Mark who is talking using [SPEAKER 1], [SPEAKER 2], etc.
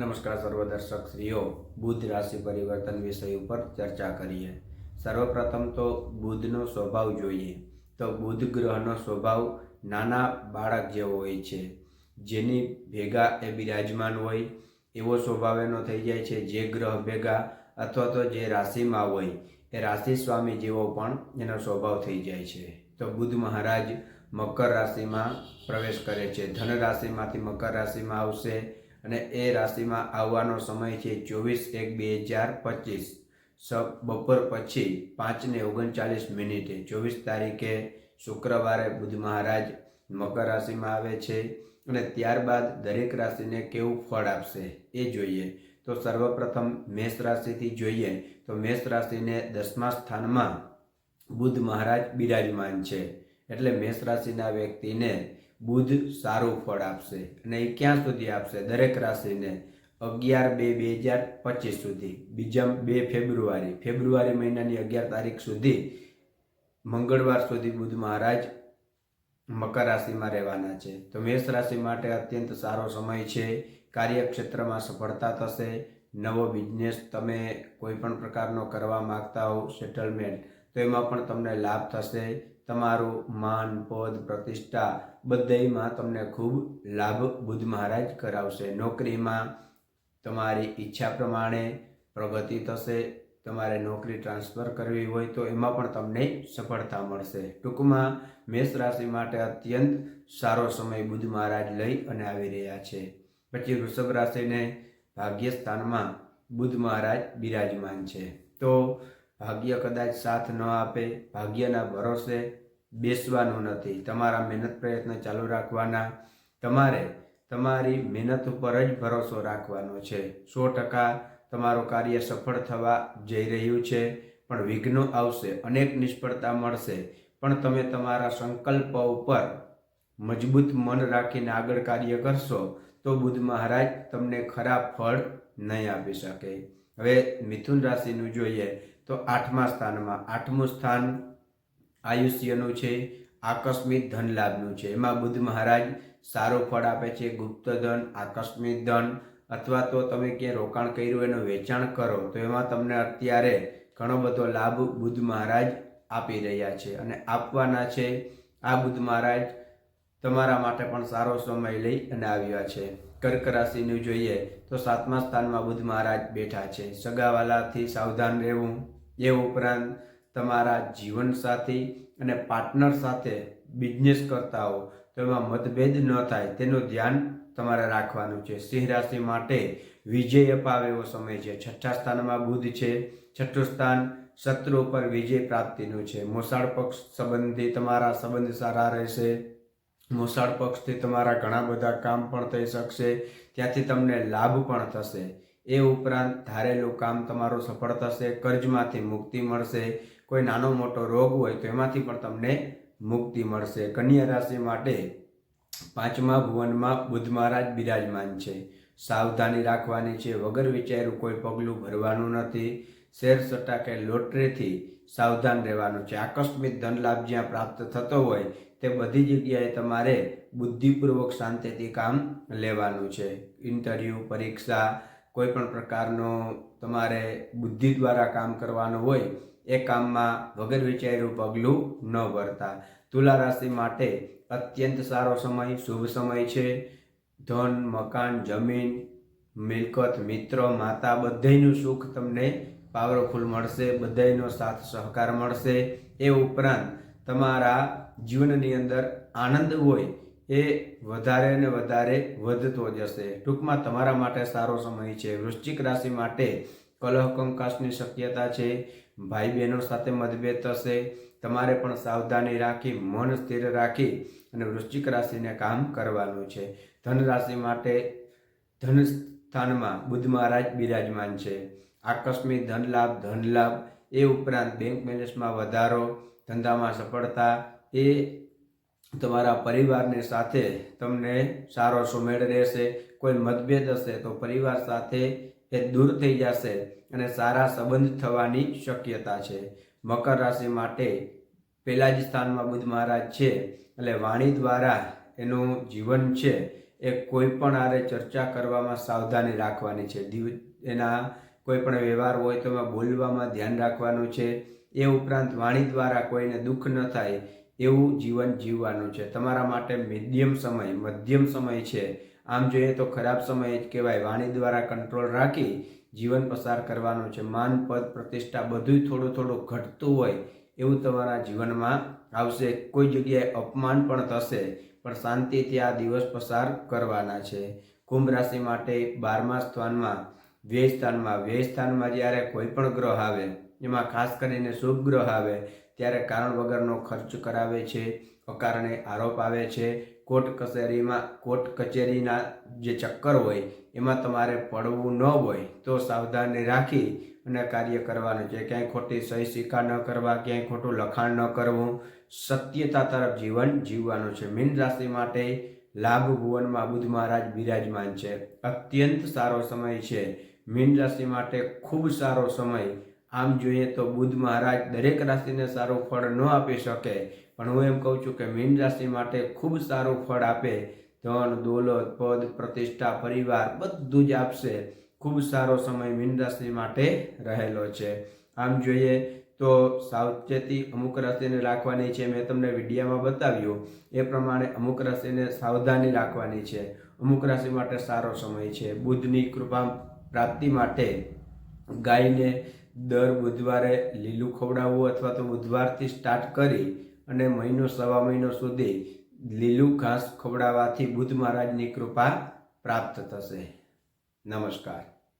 [SPEAKER 1] નમસ્કાર સર્વ દર્શક શ્રીઓ બુધ રાશિ પરિવર્તન વિષય ઉપર ચર્ચા કરીએ. સર્વપ્રથમ તો બુધનો સ્વભાવ જોઈએ. તો બુધ ગ્રહનો સ્વભાવ નાના બાળક જેવો હોય છે. જેની ભેગા એ બિરાજમાન હોય, એવો સ્વભાવ એનો થઈ જાય છે જે ગ્રહ ભેગા અથવા તો જે રાશિમાં હોય, એ રાશિ સ્વામી જેવો પણ એનો સ્વભાવ થઈ જાય છે. તો બુધ મહારાજ મકર રાશિમાં પ્રવેશ કરે છે. ધન રાશિમાંથી મકર રાશિમાં આવશે. અને એ રાશિમાં આવવાનો સમય છે ચોવીસ એક બે હજાર પચીસ. બપોર પછી પાંચને ઓગણચાલીસ મિનિટે. ચોવીસ તારીખે શુક્રવારે બુધ મહારાજ મકર રાશિમાં આવે છે અને ત્યારબાદ દરેક રાશિને કેવું ફળ આપશે એ જોઈએ. તો સર્વપ્રથમ મેષ રાશિથી જોઈએ તો મેષ રાશિને દસમા સ્થાનમાં બુધ મહારાજ બિરાજમાન છે. એટલે મેષ રાશિના વ્યક્તિને બુધ સારું ફળ આપશે અને એ ક્યાં સુધી આપશે? દરેક રાશિને અગિયાર બે બે હજાર પચીસ સુધી. બીજા બે ફેબ્રુઆરી. ફેબ્રુઆરી મહિનાની અગિયાર તારીખ સુધી મંગળવાર સુધી બુધ મહારાજ મકર રાશિમાં રહેવાના છે. તો મેષ રાશિ માટે અત્યંત સારો સમય છે. કાર્યક્ષેત્રમાં સફળતા થશે. નવો બિઝનેસ તમે કોઈ પણ પ્રકારનો કરવા માગતા હો સેટલમેન્ટ તો એમાં પણ તમને લાભ થશે. તમારું માન, પદ, પ્રતિષ્ઠા બધામાં તમને ખૂબ લાભ બુધ મહારાજ કરાવશે. નોકરીમાં તમારી ઈચ્છા પ્રમાણે પ્રગતિ થશે, તમારે નોકરી ટ્રાન્સફર કરવી હોય તો એમાં પણ તમને સફળતા મળશે. ટૂંકમાં મેષ રાશિ માટે અત્યંત સારો સમય બુધ મહારાજ લઈ અને આવી રહ્યા છે. પછી વૃષભ રાશિને ભાગ્ય સ્થાનમાં બુધ મહારાજ બિરાજમાન છે. તો ભાગ્ય કદાચ સાથ ન આપે, ભાગ્યના ભરોસે બેસવાનું નથી. તમારા મહેનત પ્રયત્ન ચાલુ રાખવાના. તમારે તમારી મહેનત ઉપર જ ભરોસો રાખવાનો છે. સો ટકા તમારું કાર્ય સફળ થવા જઈ રહ્યું છે, પણ વિઘ્નો આવશે, અનેક નિષ્ફળતા મળશે. પણ તમે તમારા સંકલ્પ ઉપર મજબૂત મન રાખીને આગળ કાર્ય કરશો, તો બુધ મહારાજ તમને ખરાબ ફળ નહીં આપી શકે. હવે મિથુન રાશિનું જોઈએ તો આઠમા સ્થાનમાં, આઠમું સ્થાન આયુષ્યનું છે, આકસ્મિક ધન લાભનું છે. એમાં બુદ્ધ મહારાજ સારો ફળ આપે છે, ગુપ્ત ધન, આકસ્મિક ધન અથવા તો તમે ક્યાંય રોકાણ કર્યું એનું વેચાણ કરો, તો એમાં તમને અત્યારે ઘણો બધો લાભ બુધ મહારાજ આપી રહ્યા છે અને આપવાના છે. આ બુદ્ધ મહારાજ તમારા માટે પણ સારો સમય લઈ અને આવ્યા છે. કર્ક રાશિનું જોઈએ તો સાતમા સ્થાનમાં બુદ્ધ મહારાજ બેઠા છે. સગાવાલાથી સાવધાન રહેવું એ ઉપરાંત તમારા જીવનસાથી અને પાર્ટનર સાથે બિઝનેસ કરતા હો, તો એમાં મતભેદ ન થાય. તેનું ધ્યાન તમારે રાખવાનું છે. સિંહ રાશિ માટે વિજય અપાવે એવો સમય છે. છઠ્ઠા સ્થાનમાં બુધ છે. છઠ્ઠું સ્થાન શત્રુ પર વિજય પ્રાપ્તિનું છે. મોસાળ પક્ષ સંબંધી તમારા સંબંધ સારા રહેશે. મોસાળ પક્ષથી તમારા ઘણા બધા કામ પણ થઈ શકશે. ત્યાંથી તમને લાભ પણ થશે. એ ઉપરાંત ધારેલું કામ તમારું સફળ થશે. કર્જમાંથી મુક્તિ મળશે. કોઈ નાનો મોટો રોગ હોય તો એમાંથી પણ તમને મુક્તિ મળશે. કન્યા રાશિ માટે પાંચમા ભુવનમાં બુધ મહારાજ બિરાજમાન છે. સાવધાની રાખવાની છે. વગર વિચાર્યું કોઈ પગલું ભરવાનું નથી. શેર સટ્ટા કે લોટરીથી સાવધાન રહેવાનું છે. આકસ્મિક ધનલાભ જ્યાં પ્રાપ્ત થતો હોય તે બધી જગ્યાએ તમારે બુદ્ધિપૂર્વક શાંતિથી કામ લેવાનું છે. ઇન્ટરવ્યૂ, પરીક્ષા, કોઈ પણ પ્રકારનો તમારે બુદ્ધિ દ્વારા કામ કરવાનું હોય એ કામમાં વગર વિચાર્યું પગલું ન ભરતા તુલા રાશિ માટે અત્યંત સારો સમય, શુભ સમય છે. ધન, મકાન, જમીન, મિલકત, મિત્રો, માતા, બધાયનું સુખ તમને પાવરફુલ મળશે, બધાયનો સાથ સહકાર મળશે. એ ઉપરાંત તમારા જીવનની અંદર આનંદ હોય એ વધારે ને વધારે વધતો જશે. ટૂંકમાં તમારા માટે સારો સમય છે. વૃશ્ચિક રાશિ માટે કલહ કંકાસની શક્યતા છે. ભાઈ બહેનો સાથે મતભેદ થશે. તમારે પણ સાવધાની રાખી, મન સ્થિર રાખી અને વૃશ્ચિક રાશિને કામ કરવાનું છે. ધન રાશિ માટે ધન સ્થાનમાં બુધ મહારાજ બિરાજમાન છે. આકસ્મિક ધન લાભ ધન લાભ, એ ઉપરાંત બેંક બેલેન્સમાં વધારો, ધંધામાં સફળતા, એ તમારા પરિવારની સાથે તમને સારો સુમેળ રહેશે. કોઈ મતભેદ હશે તો પરિવાર સાથે એ દૂર થઈ જશે અને સારા સંબંધ થવાની શક્યતા છે. મકર રાશિ માટે પહેલા જ સ્થાનમાં બુધ મહારાજ છે એટલે વાણી દ્વારા એનું જીવન છે એ કોઈ પણ આરે ચર્ચા કરવામાં સાવધાની રાખવાની છે. દિવ એના કોઈ પણ વ્યવહાર હોય તો એમાં બોલવામાં ધ્યાન રાખવાનું છે. એ ઉપરાંત વાણી દ્વારા કોઈને દુઃખ ન થાય એવું જીવન જીવવાનું છે. તમારા માટે મીડિયમ સમય, મધ્યમ સમય છે. આમ જોઈએ તો ખરાબ સમય જ કહેવાય. વાણી દ્વારા કંટ્રોલ રાખી જીવન પસાર કરવાનું છે. માન, પદ, પ્રતિષ્ઠા બધું થોડું થોડું ઘટતું હોય એવું તમારા જીવનમાં આવશે. કોઈ જગ્યાએ અપમાન પણ થશે, પણ શાંતિથી આ દિવસ પસાર કરવાના છે. કુંભ રાશિ માટે બારમા સ્થાનમાં, વ્યય સ્થાનમાં વ્યય સ્થાનમાં જ્યારે કોઈ પણ ગ્રહ આવે, એમાં ખાસ કરીને શુભ ગ્રહ આવે, ત્યારે કારણ વગરનો ખર્ચ કરાવે છે, અકારણે આરોપ આવે છે કોર્ટ કચેરીમાં, કોર્ટ કચેરીના જે ચક્કર હોય, એમાં તમારે પડવું ન હોય, તો સાવધાની રાખી અને કાર્ય કરવાનું છે. ક્યાંય ખોટી સહી સિક્કા ન કરવા, ક્યાંય ખોટું લખાણ ન કરવું. સત્યતા તરફ જીવન જીવવાનું છે. મીન રાશિ માટે લાભ ભુવનમાં બુધ મહારાજ બિરાજમાન છે. અત્યંત સારો સમય છે. મીન રાશિ માટે ખૂબ સારો સમય. આમ જોઈએ તો બુધ મહારાજ દરેક રાશિને સારું ફળ ન આપી શકે. પણ હું એમ કહું છું કે મીન રાશિ માટે ખૂબ સારું ફળ આપે ધન, દોલત, પદ, પ્રતિષ્ઠા, પરિવાર બધું જ આપશે. ખૂબ સારો સમય મીન રાશિ માટે રહેલો છે. આમ જોઈએ તો સાવચેતી અમુક રાશિને રાખવાની છે. મેં તમને વિડીયામાં બતાવ્યું. એ પ્રમાણે અમુક રાશિને સાવધાની રાખવાની છે. અમુક રાશિ માટે સારો સમય છે. બુધની કૃપા પ્રાપ્તિ માટે ગાયને દર બુધવારે લીલું ખવડાવવું અથવા તો બુધવારથી સ્ટાર્ટ કરી અને મહિનો સવા મહિનો સુધી લીલું ઘાસ ખવડાવવાથી બુદ્ધ મહારાજની કૃપા પ્રાપ્ત થશે. નમસ્કાર.